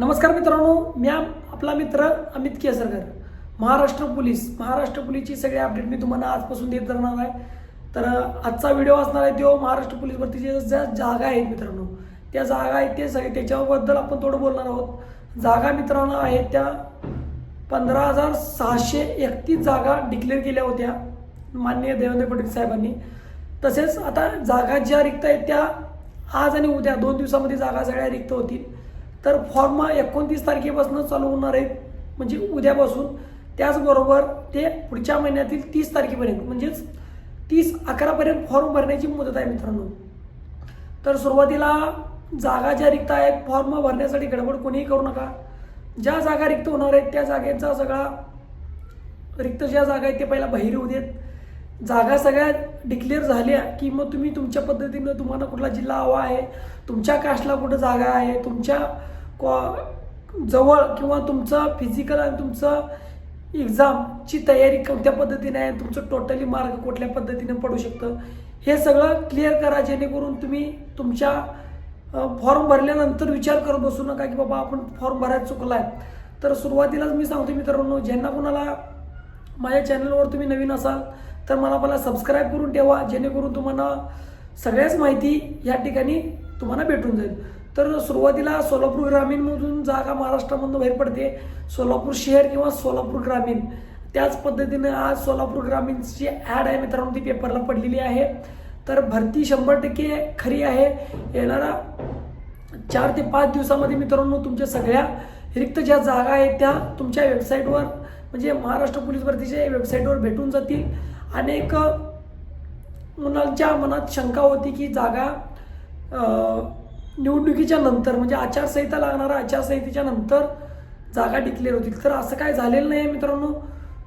नमस्कार मित्रांनो मी आपला मित्र अमित केसरकर. महाराष्ट्र पोलीस. महाराष्ट्र पोलीसची सगळी अपडेट मी तुम्हाला आजपासून देत राहणार आहे. तर आजचा व्हिडिओ असणार आहे तो महाराष्ट्र पोलीस भरतीच्या ज्या जागा आहेत मित्रांनो त्या जागा आहेत ते सगळे त्याच्याबद्दल आपण थोडं बोलणार आहोत. जागा मित्रांनो आहेत त्या पंधरा हजार सहाशे एकतीस जागा डिक्लेअर केल्या होत्या माननीय देवेंद्र फडणवीस साहेबांनी. तसेच आता जागा ज्या रिक्त आहेत त्या आज आणि उद्या दोन दिवसामध्ये जागा सगळ्या रिक्त होतील. तर फॉर्म एकोणतीस तारखेपासून चालू होणार आहेत म्हणजे उद्यापासून. त्याचबरोबर ते पुढच्या महिन्यातील तीस तारखेपर्यंत म्हणजेच तीस अकरापर्यंत फॉर्म भरण्याची मुदत आहे मित्रांनो. तर सुरुवातीला जागा ज्या रिक्त आहेत फॉर्म भरण्यासाठी गडबड कोणीही करू नका. ज्या जागा रिक्त होणार आहेत त्या जागेचा सगळा रिक्त ज्या जागा आहेत ते पहिला बाहेर होऊ देत. जागा सगळ्या डिक्लेअर झाल्या की मग तुम्ही तुमच्या पद्धतीनं तुम्हाला कुठला जिल्हा हवा आहे तुमच्या कास्टला कुठं जागा आहे तुमच्या कॉ जवळ किंवा तुमचं फिजिकल आणि तुमचं एक्झामची तयारी कोणत्या पद्धतीने आहे तुमचं टोटली मार्क कुठल्या पद्धतीने पडू शकतं हे सगळं क्लिअर करा जेणेकरून तुम्ही तुमच्या फॉर्म भरल्यानंतर विचार करत बसू नका की बाबा आपण फॉर्म भरायला चुकला आहे तर सुरुवातीलाच मी सांगतो मित्रांनो ज्यांना कोणाला माझ्या चॅनलवर तुम्ही नवीन असाल तर मला पहिला सबस्क्राईब करून ठेवा जेणेकरून तुम्हाला सगळ्याच माहिती या ठिकाणी तुम्हाला भेटून जाईल. तर सुरुवातीला सोलापूर ग्रामीणमधून जागा महाराष्ट्रामधून बाहेर पडते. सोलापूर शहर किंवा सोलापूर ग्रामीण. त्याच पद्धतीने आज सोलापूर ग्रामीणची ॲड आहे मित्रांनो ती पेपरला पडलेली आहे. तर भरती शंभर टक्के खरी आहे. येणारा चार ते पाच दिवसामध्ये मित्रांनो तुमच्या सगळ्या रिक्त ज्या जागा आहेत त्या तुमच्या वेबसाईटवर म्हणजे महाराष्ट्र पोलीस भरतीच्या वेबसाईटवर भेटून जातील. अनेक मुलांच्या मनात शंका होती की जागा निवडणुकीच्या नंतर म्हणजे आचारसंहिता लागणारा आचारसंहितेच्या नंतर जागा डिक्लेअर होतील तर असं काय झालेलं नाही मित्रांनो?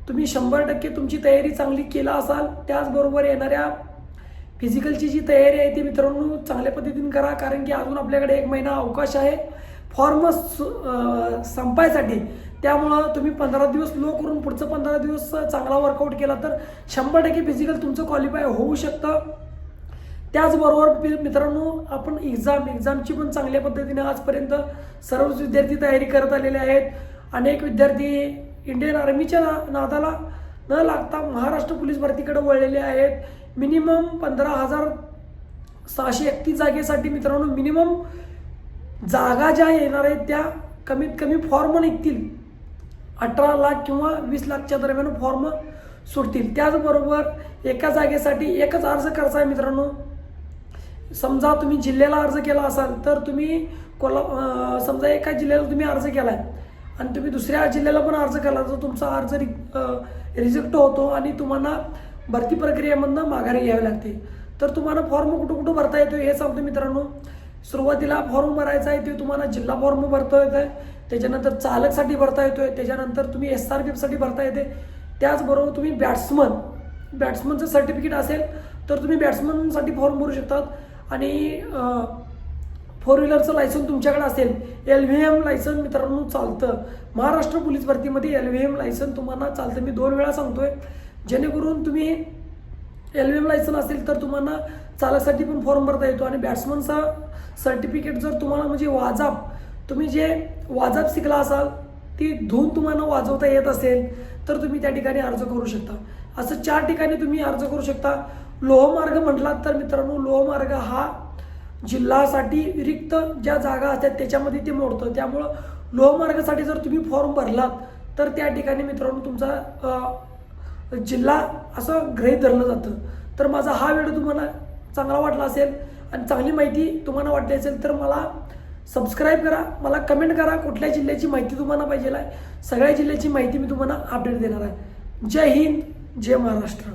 तुम्ही शंभर टक्के तुमची तयारी चांगली केला असाल त्याचबरोबर येणाऱ्या फिजिकलची जी तयारी आहे ती मित्रांनो चांगल्या पद्धतीने करा कारण की अजून आपल्याकडे एक महिना अवकाश आहे. फॉर्म संपायसाठी त्यामुळं तुम्ही पंधरा दिवस लो करून पुढचं पंधरा दिवस चांगला वर्कआउट केला तर शंभर टक्के फिजिकल तुमचं क्वालिफाय होऊ शकतं. त्याचबरोबर मित्रांनो आपण एक्झाम एक्झामची पण चांगल्या पद्धतीने आजपर्यंत सर्वच विद्यार्थी तयारी करत आलेले आहेत. अनेक विद्यार्थी इंडियन आर्मीच्या ना- नादाला न लागता महाराष्ट्र पोलीस भरतीकडे वळलेले आहेत. मिनिमम पंधरा हजार सहाशे एकतीस जागेसाठी मित्रांनो मिनिमम जागा ज्या येणार आहेत त्या कमीत कमी फॉर्म निघतील. अठरा लाख किंवा वीस लाखच्या दरम्यान फॉर्म सुटतील. त्याचबरोबर एका जागेसाठी एकच अर्ज करायचा आहे मित्रांनो. समजा तुम्ही जिल्ह्याला अर्ज केला असाल तर तुम्ही कोल्हा समजा एका जिल्ह्याला तुम्ही अर्ज केला आहे आणि तुम्ही दुसऱ्या जिल्ह्याला पण अर्ज केला तर तुमचा अर्ज रि रिजेक्ट होतो आणि तुम्हाला भरती प्रक्रियेमधनं माघारी घ्यावी लागते. तर तुम्हाला फॉर्म कुठं कुठं भरता येतो हे सांगतो मित्रांनो. सुरुवातीला फॉर्म भरायचा आहे ते तुम्हाला जिल्हा फॉर्म भरता येतं आहे त्याच्यानंतर चालकसाठी भरता येतोय. त्याच्यानंतर तुम्ही एस आरसाठी भरता येते. त्याचबरोबर तुम्ही बॅट्समन बॅट्समनचं सर्टिफिकेट असेल तर तुम्ही बॅट्समनसाठी फॉर्म भरू शकतात. आणि फोर व्हीलरचं लायसन तुमच्याकडे असेल. एल व्ही एम लायसन मित्रांनो चालतं. महाराष्ट्र पोलीस भरतीमध्ये एल व्ही एम लायसन तुम्हाला चालतं. मी दोन वेळा सांगतोय. जेणेकरून तुम्ही एल व्ही एम लायसन असेल तर तुम्हाला चालासाठी पण फॉर्म भरता येतो. आणि बॅट्समनचा सर्टिफिकेट जर तुम्हाला म्हणजे वाजाप तुम्ही जे वाजाप शिकला असाल ती धून तुम्हाला वाजवता येत असेल तर तुम्ही त्या ठिकाणी अर्ज करू शकता. असं चार ठिकाणी तुम्ही अर्ज करू शकता. लोहमार्ग म्हटलात तर मित्रांनो लोहमार्ग हा जिल्हासाठी रिक्त ज्या जागा असतात त्याच्यामध्ये ते मोडतं. त्यामुळं लोहमार्गासाठी जर तुम्ही फॉर्म भरलात तर त्या ठिकाणी मित्रांनो तुमचा जिल्हा असं गृहीत धरलं जातं. तर माझा हा व्हिडिओ तुम्हाला चांगला वाटला असेल आणि चांगली माहिती तुम्हाला वाटली असेल तर मला सबस्क्राईब करा मला कमेंट करा कुठल्या जिल्ह्याची माहिती तुम्हाला पाहिजे आहे. सगळ्या जिल्ह्याची माहिती मी तुम्हाला अपडेट देणार आहे. जय हिंद जय महाराष्ट्र.